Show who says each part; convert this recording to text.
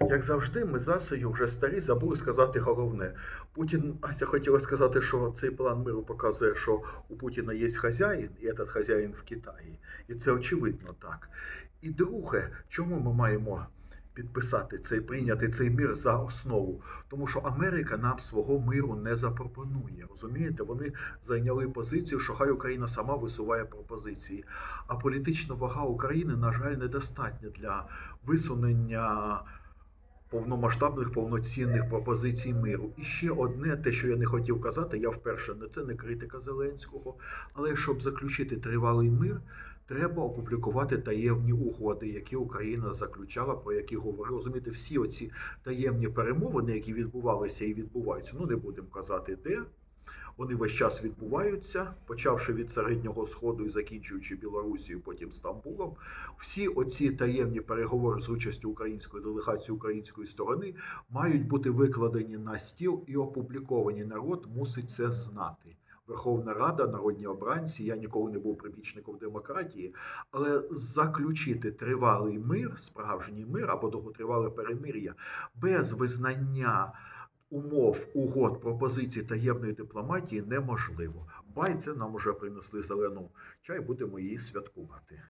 Speaker 1: Як завжди, ми з Асею вже старі забули сказати головне. Путін Ася хотіла сказати, що цей план миру показує, що у Путіна є хазяїн, і цей хазяїн в Китаї. І це очевидно так. І друге, чому ми маємо підписати цей прийняти цей мир за основу? Тому що Америка нам свого миру не запропонує. Розумієте, вони зайняли позицію, що хай Україна сама висуває пропозиції. А політична вага України, на жаль, недостатня для висунення повномасштабних повноцінних пропозицій миру. І ще одне, те, що я не хотів казати, я вперше не це не критика Зеленського. Але щоб заключити тривалий мир, треба опублікувати таємні угоди, які Україна заключала, про які говорили. Розумієте, всі оці таємні перемовини, які відбувалися і відбуваються. Ну не будемо казати де. Вони весь час відбуваються, почавши від середнього сходу і закінчуючи Білорусією, потім Стамбулом. Всі оці таємні переговори з участю української делегації української сторони мають бути викладені на стіл і опубліковані. Народ мусить це знати. Верховна Рада, народні обранці. Я ніколи не був прибічником демократії, але заключити тривалий мир, справжній мир або довготривале перемир'я без визнання умов, угод, пропозицій таємної дипломатії неможливо. Бай це нам уже принесли зелену чай, будемо її святкувати.